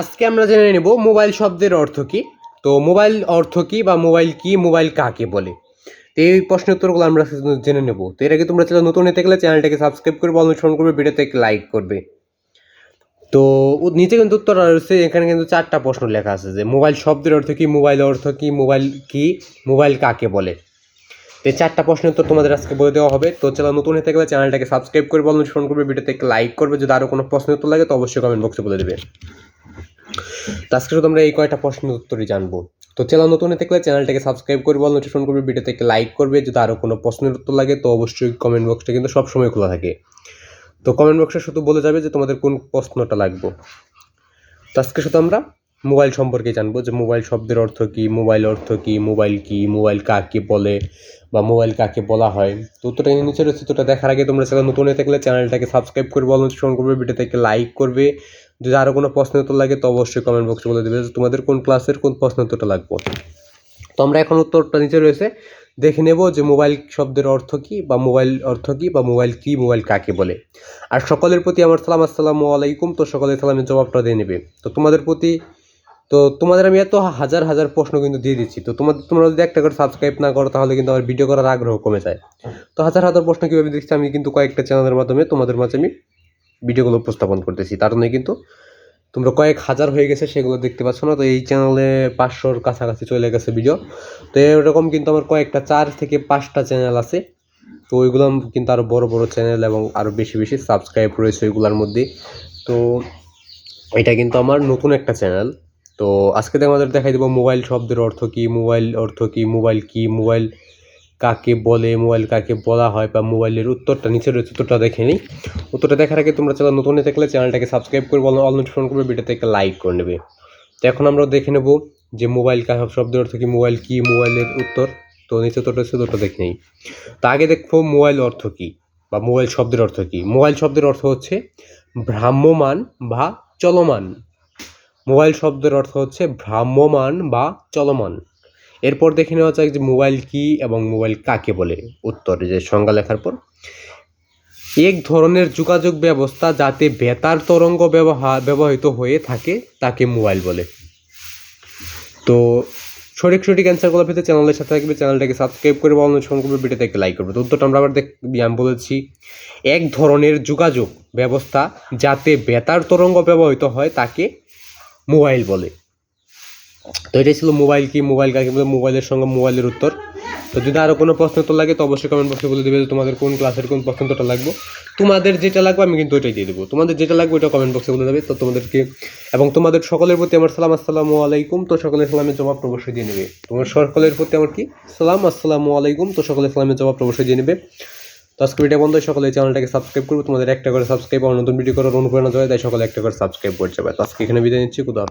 আজকে আমরা জেনে নেব মোবাইল শব্দের অর্থ কী। তো মোবাইল অর্থ কী বা মোবাইল কি, মোবাইল কাকে বলে? তো এই প্রশ্নের উত্তরগুলো আমরা জেনে নেব। তো এর আগে তোমরা চ্যানেল নতুন হতে গেলে চ্যানেলটাকে সাবস্ক্রাইব করবে অনুসরণ করবে ভিডিওতে লাইক করবে। তো নিচে কিন্তু উত্তর রয়েছে, এখানে কিন্তু চারটা প্রশ্ন লেখা আছে যে মোবাইল শব্দের অর্থ কী, মোবাইল অর্থ কী, মোবাইল কি, মোবাইল কাকে বলে? তো এই চারটা প্রশ্নের উত্তর তোমাদের আজকে বলে দেওয়া হবে। তো চ্যানেল নতুন হতে গেলে চ্যানেলটাকে সাবস্ক্রাইব করবে অনুসরণ করবে ভিডিওতে লাইক করবে। যদি আরও কোনো প্রশ্নের উত্তর লাগে তো অবশ্যই কমেন্ট বক্সে বলে দেবে। তো আজকে শুধু আমরা এই কয়টা প্রশ্নের উত্তরই জানব। তো চ্যানেল নতুন গেলে চ্যানেলটাকে সাবস্ক্রাইব করবে নোটিফিকেশন করবে, ভিডিওতে লাইক করবে, যদি আরও কোনো প্রশ্নের উত্তর লাগে, তো অবশ্যই কমেন্ট বক্সটা কিন্তু সবসময় খোলা থাকে। তো কমেন্ট বক্সে শুধু বলে যাবে যে তোমাদের কোন প্রশ্নটা লাগবে। তো আজকে শুধু আমরা মোবাইল সম্পর্কে জানব যে মোবাইল শব্দের অর্থ কী মোবাইল অর্থ কী মোবাইল কী মোবাইল কাকে বলে বা মোবাইল কাকে বলা হয়। তো উত্তরটা নিচে রয়েছে তোটা দেখার আগে তোমরা চ্যানেল নতুন হয়ে থাকলে চ্যানেলটাকে সাবস্ক্রাইব করে করবে অনুসরণ করবে, ভিডিওতে লাইক করবে যদি আরও কোনো প্রশ্ন উত্তর লাগে, তো অবশ্যই কমেন্ট বক্সে বলে দেবে যে তোমাদের কোন ক্লাসের কোন প্রশ্ন উত্তরটা লাগবে। তো আমরা এখন উত্তরটা নিচে রয়েছে। দেখে নেব যে মোবাইল শব্দের অর্থ কী বা মোবাইল অর্থ কী বা মোবাইল কী মোবাইল কাকে বলে। আর সকলের প্রতি আমার সালাম, আসসালামু আলাইকুম। তো সকলের সালামের জবাবটা দিয়ে নেবে। তো তোমাদের প্রতি, তো তোমাদের আমি এত হাজার হাজার প্রশ্ন কিন্তু দিয়ে দিচ্ছি। তো তোমাদের, তোমরা যদি একটা করে সাবস্ক্রাইব না করো, তাহলে কিন্তু আমার ভিডিও করার আগ্রহ কমে যায়। তো হাজার হাজার প্রশ্ন কীভাবে দেখছি আমি কিন্তু কয়েকটা চ্যানেলের মাধ্যমে তোমাদের মাঝে আমি ভিডিওগুলো উপস্থাপন করতেছি। তার জন্য কিন্তু তোমরা কয়েক হাজার হয়ে গেছে সেগুলো দেখতে পাচ্ছ না? তো এই চ্যানেলে পাঁচশোর কাছাকাছি চলে গেছে ভিডিও তো এরকম কিন্তু আমার কয়েকটা, চার থেকে পাঁচটা চ্যানেল আছে। তো ওইগুলো কিন্তু আরও বড় বড় চ্যানেল এবং আরও বেশি বেশি সাবস্ক্রাইব রয়েছে ওইগুলোর মধ্যে। তো এটা কিন্তু আমার নতুন একটা চ্যানেল তো আজকে আমাদের দেখাই দেবো মোবাইল শব্দের অর্থ কী মোবাইল অর্থ কী মোবাইল কী মোবাইল কাকে বলে মোবাইল কাকে বলা হয় বা মোবাইলের উত্তরটা নিচে রয়েছে উত্তরটা দেখে নিই। উত্তরটা দেখার আগে তোমরা চ্যানেল নতুন হয়ে থাকলে চ্যানেলটাকে সাবস্ক্রাইব করবে অল নোটিফিকেশন করবে ভিডিওতে একটা লাইক করে নেবে। তো এখন আমরা দেখে নেব যে মোবাইল কা শব্দের অর্থ কি মোবাইল কি মোবাইলের উত্তর? তো নিচে উত্তরটা রয়েছে উত্তরটা দেখে নেই। তো আগে দেখব মোবাইল অর্থ কী বা মোবাইল শব্দের অর্থ কী। মোবাইল শব্দের অর্থ হচ্ছে ভ্রাম্যমান বা চলমান। মোবাইল শব্দের অর্থ হচ্ছে ভ্রাম্যমান বা চলমান। এরপর দেখে নেওয়া যাক যে মোবাইল কি এবং মোবাইল কাকে বলে। উত্তর, যে সংজ্ঞা লেখার পর, এক ধরনের যোগাযোগ ব্যবস্থা যাতে বেতার তরঙ্গ ব্যবহার ব্যবহৃত হয়ে থাকে, তাকে মোবাইল বলে। তো সঠিক সঠিক অ্যান্সারগুলো পেতে চ্যানেলের সাথে থাকবে, চ্যানেলটাকে সাবস্ক্রাইব করে বা অনুসরণ করবে ভিডিওতে একটা লাইক করবে। তো উত্তরটা আমরা আবার দেখ আমি বলেছি, এক ধরনের যোগাযোগ ব্যবস্থা যাতে বেতার তরঙ্গ ব্যবহৃত হয়, তাকে মোবাইল বলে। তো এটাই ছিল মোবাইল কি মোবাইল কাকে বলে মোবাইলের সঙ্গে মোবাইলের উত্তর। তো যদি আরও কোনো প্রশ্ন তো লাগে, তো অবশ্যই কমেন্ট বক্সে বলে দেবে যে তোমাদের কোন ক্লাসের কোন প্রশ্ন উত্তরটা লাগবে। তোমাদের যেটা লাগবে, আমি কিন্তু ওইটাই দিয়ে দেবো। তোমাদের যেটা লাগবে, ওইটা কমেন্ট বক্সে বলে দেবে। তো তোমাদেরকে, এবং তোমাদের সকলের প্রতি আমার সালাম, আসসালামু আলাইকুম। তো সকলের সালামের জবাব অবশ্যই দিয়ে নেবে। তোমার সকলের প্রতি আমার কি? সালাম, আসসালামু আলাইকুম। তো সকলের সালামের জবাব অবশ্যই দিয়ে নেবে। তো আজকে ভিডিও বন্ধ সকলে চ্যানেলটাকে সাবস্ক্রাইব করব। তোমাদের একটা করে সাবস্ক্রাইব আর নতুন ভিডিও করার অনুপ্রেরণা দেয় তাই সকলে একটা করে সাবস্ক্রাইব করে যাবে। তো আজকে এখানে বিদায় নিচ্ছি। খুদা